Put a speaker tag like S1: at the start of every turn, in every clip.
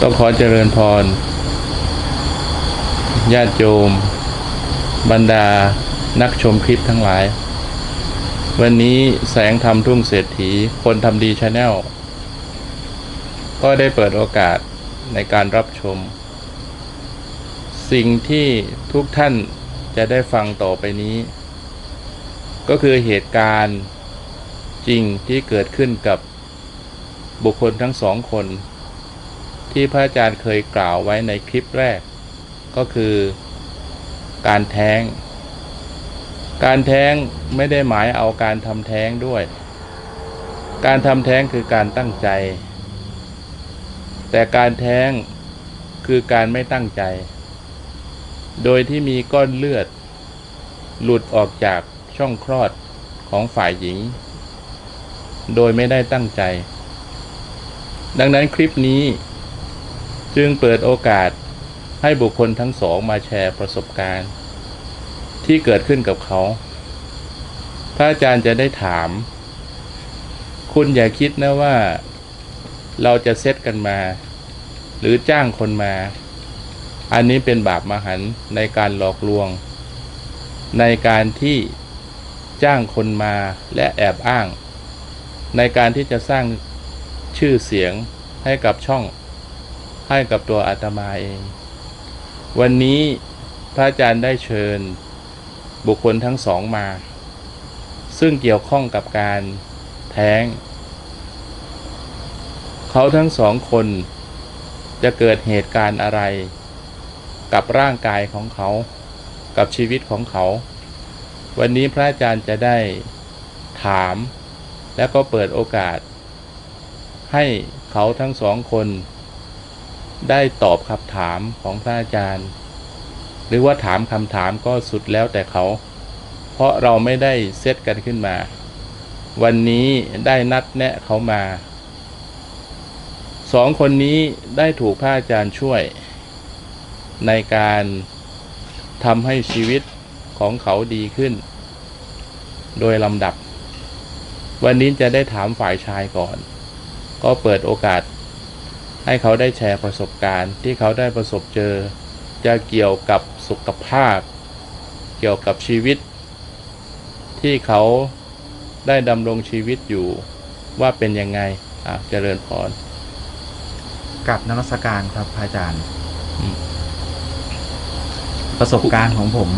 S1: ต้องขอเจริญพร ญาติโยม บรรดานักชมคลิปทั้งหลาย วันนี้แสงธรรมทุ่งเศรษฐีคนทำดีชาแนลก็ได้เปิดโอกาสในการรับชม สิ่งที่ทุกท่านจะได้ฟังต่อไปนี้ ก็คือเหตุการณ์จริงที่เกิดขึ้นกับ บุคคลทั้งสองคน ที่พระอาจารย์เคยกล่าวไว้ในคลิปแรก ก็คือการแท้ง การแท้งไม่ได้หมายเอาการทำแท้งด้วย การทำแท้งคือการตั้งใจ แต่การแท้งคือการไม่ตั้งใจ โดยที่มีก้อนเลือด หลุดออกจากช่องคลอดของฝ่ายหญิง โดยไม่ได้ตั้งใจ ดังนั้นคลิปนี้จึงเปิดโอกาสให้บุคคลทั้งสองมาแชร์ประสบการณ์ ที่เกิดขึ้นกับเขา พระอาจารย์จะได้ถาม คุณอย่าคิดนะว่าเราจะเซตกันมา หรือจ้างคนมา อันนี้เป็นบาปมหันในการหลอกลวง ในการที่จ้างคนมาและแอบอ้าง ในการที่จะสร้าง ชื่อเสียงให้กับช่อง ให้กับตัวอาตมาเอง วันนี้พระอาจารย์ได้เชิญบุคคลทั้งสองมา ซึ่งเกี่ยวข้องกับการแท้ง เขาทั้งสองคนจะเกิดเหตุการณ์อะไร กับร่างกายของเขา กับชีวิตของเขา วันนี้พระอาจารย์จะได้ถาม และก็เปิดโอกาส ให้เขาทั้งสองคน ได้ตอบคำถามของพระอาจารย์ หรือว่าถามคำถามก็สุดแล้วแต่เขา เพราะเราไม่ได้เซตกันขึ้นมา วันนี้ได้นัดแนะเขามาสองคนนี้ได้ถูกพระอาจารย์ช่วย ในการทำให้ชีวิตของเขาดีขึ้น โดยลำดับ วันนี้จะได้ถามฝ่ายชายก่อน ก็เปิดโอกาส ให้เขาได้แชร์ประสบการณ์ที่เขาได้ประสบเจอ จะเกี่ยวกับสุขภาพ เกี่ยวกับชีวิต ที่เขาได้ดำรงชีวิตอยู่ว่าเป็นยังไงอะเจริญพร
S2: กับนมัสการครับพระอาจารย์
S1: อืม
S2: ประสบการณ์ของผม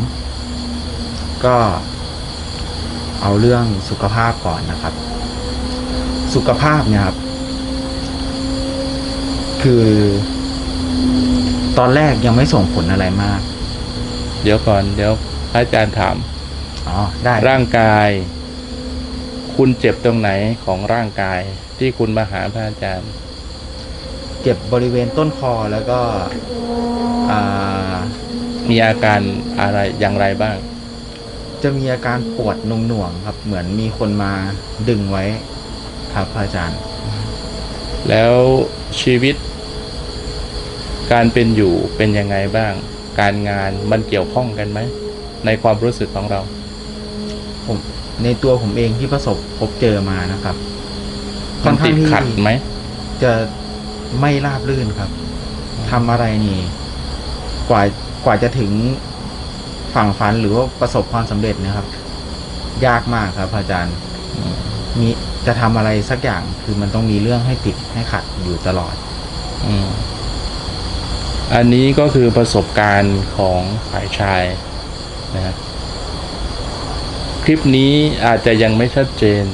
S2: ก็เอาเรื่องสุขภาพก่อนนะครับ สุขภาพเนี่ยครับ คือ ตอนแรกยังไม่ส่งผลอะไรมาก
S1: เดี๋ยวก่อน เดี๋ยวพระอาจารย์ถาม
S2: อ๋อได้
S1: ร่างกาย คุณเจ็บตรงไหนของร่างกาย ที่คุณมาหาพระอาจารย์
S2: เจ็บบริเวณต้นคอแล้วก็อ่า
S1: มีอาการอะไรอย่างไรบ้าง
S2: จะมีอาการปวดหน่วงๆครับ เหมือนมีคนมาดึงไว้ ครับพระอาจารย์
S1: แล้วชีวิต การเป็นอยู่เป็นยังไงบ้าง การงานมันเกี่ยวข้องกันไหม ในความรู้สึกของเรา
S2: ผมในตัวผมเองที่ประสบพบเจอมานะครับค่
S1: มั
S2: อนนข้า
S1: ติ
S2: ง
S1: ด
S2: ที่
S1: ขัดไหม
S2: จะไม่ราบรื่นครับทำอะไรนี่ กว่ากว่าจะถึงฝั่งฝันหรือว่าประสบความสำเร็จเนะครับ ยากมากครับ อาจารย์มีจะทำอะไรสักอย่างคือมันต้องมีเรื่องให้ติดให้ขัดอยู่ตลอด
S1: อืม อันนี้ก็คือประสบการณ์ของฝ่ายชายนะฮะคลิปนี้อาจจะยังไม่ชัดเจน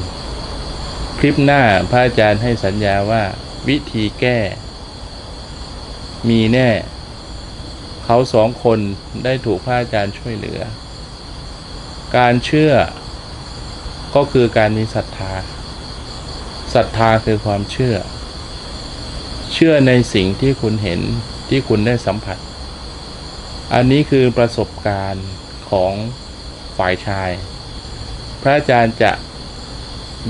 S1: คลิปหน้าพระอาจารย์ให้สัญญาว่าวิธีแก้ มีแน่ เขาสองคนได้ถูกพระอาจารย์ช่วยเหลือ การเชื่อก็คือการมีศรัทธาศรัทธาคือความเชื่อ เชื่อในสิ่งที่คุณเห็น ที่คุณได้สัมผัส อันนี้คือประสบการณ์ของฝ่ายชาย พระอาจารย์จะ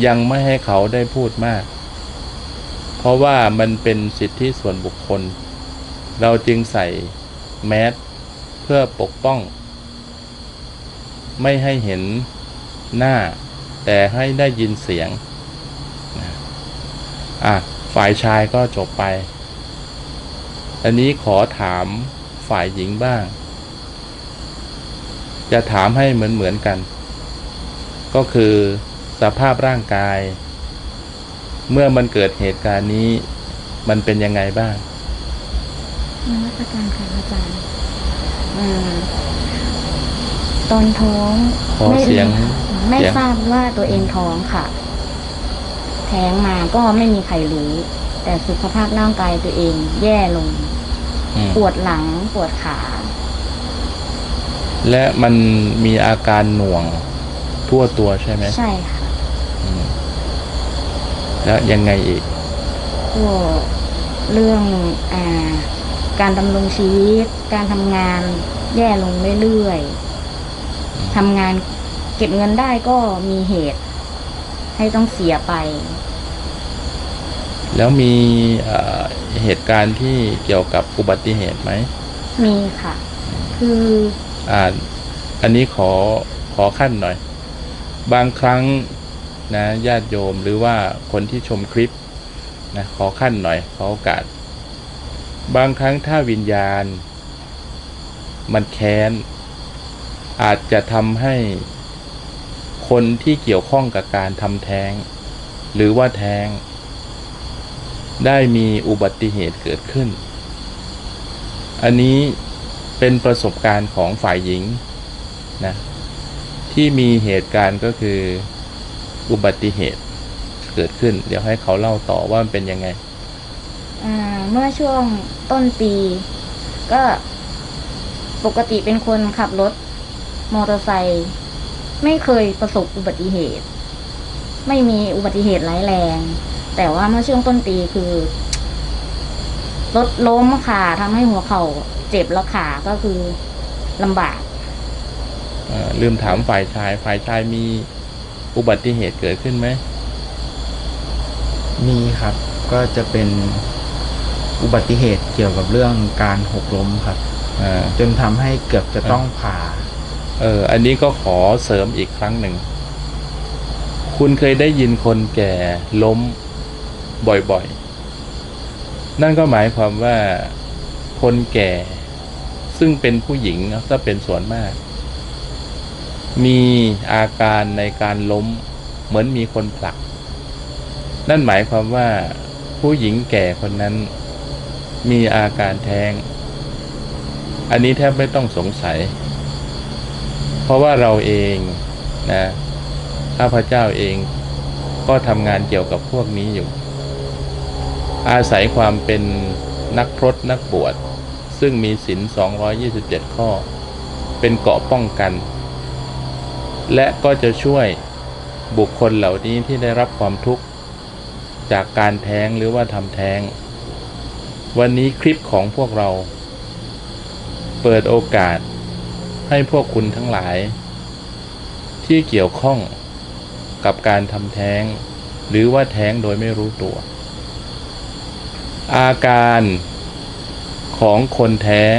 S1: ยังไม่ให้เขาได้พูดมาก เพราะว่ามันเป็นสิทธิส่วนบุคคล เราจึงใส่แมสเพื่อปกป้อง ไม่ให้เห็นหน้า แต่ให้ได้ยินเสียง อะ ฝ่ายชายก็จบไป อันนี้ขอถามฝ่ายหญิงบ้าง จะถามให้เหมือนเหมือนๆกัน ก็คือสภาพร่างกาย เมื่อมันเกิดเหตุการณ์นี้ มันเป็นยังไงบ้าง
S3: นมัสการค่ะอาจารย์อืมตอนท้อง
S1: ขอ
S3: ไม่
S1: เสียง
S3: ไม่
S1: เสียง
S3: ทราบว่าตัวเองท้องค่ะ แท้งมาก็ไม่มีใครรู้ แต่สุขภาพร่างกายตัวเองแย่ลง
S1: อืม
S3: ปวดหลังปวดขา
S1: และมันมีอาการหน่วงทั่วตัวใช่ไหม
S3: ใช่ค่ะ
S1: อืมแล้วยังไงอีก
S3: ก็เรื่องอ่าการดำรงชีวิต การทำงานแย่ลงเรื่อยๆทำงานเก็บเงินได้ก็มีเหตุ ให้ต้องเสียไป
S1: แล้วมี เอ่อเหตุการณ์ที่เกี่ยวกับอุบัติเหตุไหม
S3: มีค่ะ คือ
S1: อ่าอันนี้ขอขอขั้นหน่อย บางครั้งนะญาติโยมหรือว่าคนที่ชมคลิปนะขอขั้นหน่อยขอโอกาส บางครั้งถ้าวิญญาณ มันแค้น อาจจะทำให้คนที่เกี่ยวข้องกับการทำแท้ง หรือว่าแท้ง ได้มีอุบัติเหตุเกิดขึ้น อันนี้เป็นประสบการณ์ของฝ่ายหญิงนะที่มีเหตุการณ์ก็คืออุบัติเหตุเกิดขึ้น เดี๋ยวให้เขาเล่าต่อว่ามันเป็นยังไง
S3: เมื่อช่วงต้นปี ก็ปกติเป็นคนขับรถ มอเตอร์ไซค์ไม่เคยประสบอุบัติเหตุ ไม่มีอุบัติเหตุร้ายแรง แต่ว่าเมื่อช่วงต้นปีคือรถล้มค่ะทำให้หัวเข่าเจ็บแล้วขาก็คือลำบาก
S1: เอ่อลืมถามฝ่ายชาย ฝ่ายชายมีอุบัติเหตุเกิดขึ้นไหม
S2: มีครับ ก็จะเป็นอุบัติเหตุเกี่ยวกับเรื่องการหกล้มครับ
S1: อ่า
S2: จนทำให้เกือบจะต้องผ่า
S1: เออ อันนี้ก็ขอเสริมอีกครั้งหนึ่ง คุณเคยได้ยินคนแก่ล้ม บ่อยๆ นั่นก็หมายความว่าคนแก่ซึ่งเป็นผู้หญิงถ้าเป็นส่วนมาก มีอาการในการล้มเหมือนมีคนผลัก นั่นหมายความว่าผู้หญิงแก่คนนั้น มีอาการแท้ง อันนี้แทบไม่ต้องสงสัย เพราะว่าเราเองนะข้าพเจ้าเองก็ทำงานเกี่ยวกับพวกนี้อยู่ อาศัยความเป็นนักพรตนักบวชซึ่งมีศีล227 ข้อ เป็นเกาะป้องกัน และก็จะช่วยบุคคลเหล่านี้ที่ได้รับความทุกข์ จากการแท้งหรือว่าทำแท้ง วันนี้คลิปของพวกเรา เปิดโอกาสให้พวกคุณทั้งหลาย ที่เกี่ยวข้องกับการทำแท้ง หรือว่าแท้งโดยไม่รู้ตัว อาการของคนแท้ง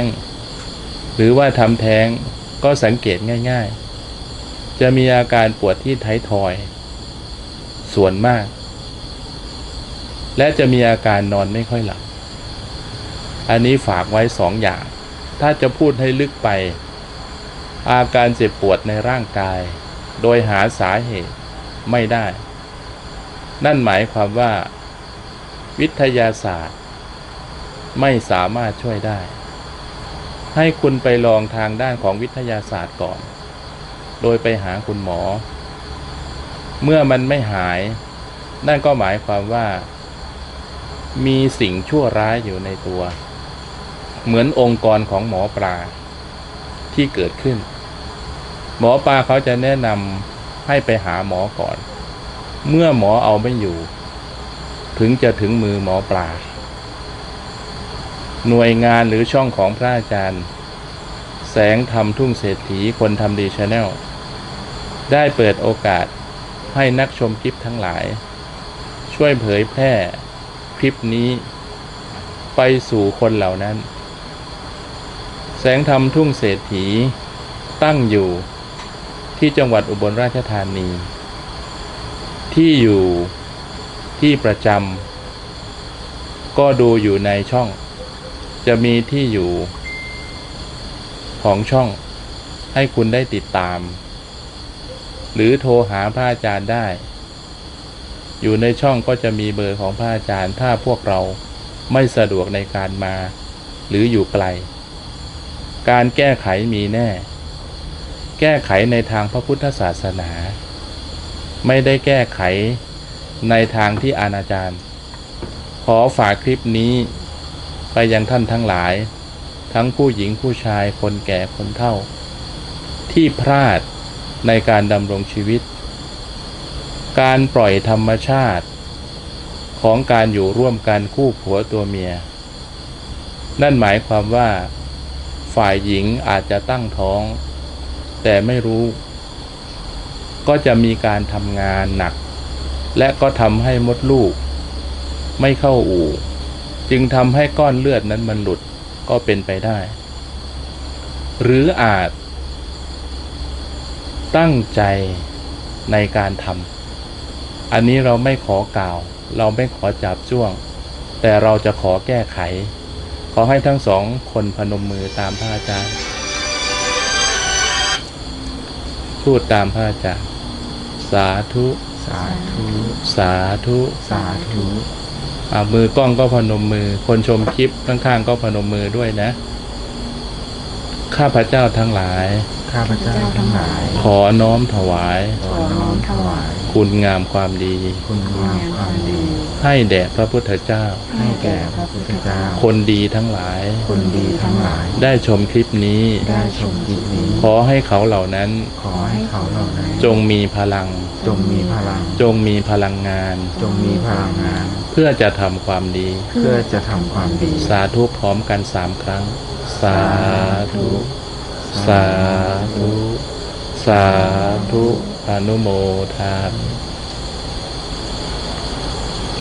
S1: หรือว่าทำแท้งก็สังเกตง่าย ๆ จะมีอาการปวดที่ท้ายทอย ส่วนมาก และจะมีอาการนอนไม่ค่อยหลับ อันนี้ฝากไว้สองอย่าง ถ้าจะพูดให้ลึกไป อาการเจ็บปวดในร่างกาย โดยหาสาเหตุไม่ได้ นั่นหมายความว่า วิทยาศาสตร์ ไม่สามารถช่วยได้ ให้คุณไปลองทางด้านของวิทยาศาสตร์ก่อน โดยไปหาคุณหมอ เมื่อมันไม่หาย นั่นก็หมายความว่า มีสิ่งชั่วร้ายอยู่ในตัว เหมือนองค์กรของหมอปลาที่เกิดขึ้น หมอปลาเขาจะแนะนำให้ไปหาหมอก่อน เมื่อหมอเอาไม่อยู่ ถึงจะถึงมือหมอปลา หน่วยงานหรือช่องของพระอาจารย์ แสงธรรมทุ่งเศรษฐีคนทำดีชาแนลได้เปิดโอกาสให้นักชมคลิปทั้งหลาย ช่วยเผยแพร่คลิปนี้ ไปสู่คนเหล่านั้น แสงธรรมทุ่งเศรษฐี ตั้งอยู่ที่จังหวัดอุบลราชธานี ที่อยู่ที่ประจำก็ดูอยู่ในช่อง จะมีที่อยู่ของช่องให้คุณได้ติดตาม หรือโทรหาพระอาจารย์ได้ อยู่ในช่องก็จะมีเบอร์ของพระอาจารย์ ถ้าพวกเราไม่สะดวกในการมา หรืออยู่ไกล การแก้ไขมีแน่ แก้ไขในทางพระพุทธศาสนา ไม่ได้แก้ไขในทางที่อนาจารขอฝากคลิปนี้ ไปยังท่านทั้งหลาย ทั้งผู้หญิงผู้ชายคนแก่คนเฒ่า ที่พลาดในการดำรงชีวิต การปล่อยธรรมชาติ ของการอยู่ร่วมกันคู่ผัวตัวเมีย นั่นหมายความว่า ฝ่ายหญิงอาจจะตั้งท้อง แต่ไม่รู้ ก็จะมีการทำงานหนัก และก็ทำให้มดลูก ไม่เข้าอู่ จึงทำให้ก้อนเลือดนั้นมันหลุดก็เป็นไปได้ หรืออาจ ตั้งใจในการทำอันนี้เราไม่ขอกล่าว เราไม่ขอจับจ้วง แต่เราจะขอแก้ไข ขอให้ทั้งสองคนพนมมือตามพระอาจารย์พูดตามพระอาจารย์ สาธุ
S2: สาธุ
S1: สาธุ
S2: สาธุ
S1: อ่า มือกล้องก็พนมมือ คนชมคลิปข้างๆก็พนมมือด้วยนะ ข้าพเจ้าทั้งหลาย
S2: ข้าพเจ้าทั้งหลาย
S1: ขอน้อมถวาย
S2: ขอน้อมถวาย
S1: คุณงามความดี
S2: คุณงามความดี
S1: ให้แด่พระพุทธเจ้า
S2: ให้แก่พระพุทธเจ้า
S1: คนดีทั้งหลาย
S2: คนดีทั้งหลาย
S1: ได้ชมคลิปนี้
S2: ได้ชมคลิปนี้
S1: ขอให้เขาเหล่านั้น
S2: ขอให้เขาเหล่านั้น
S1: จงมีพลัง
S2: จงมีพลัง
S1: จงมีพลังงาน
S2: จงมีพลังงาน
S1: เพื่อจะทำความดี
S2: เพื่อจะทำความดี
S1: สาธุพร้อมกันสามครั้ง สาธุ สาธุ สาธุอนุโมทามิ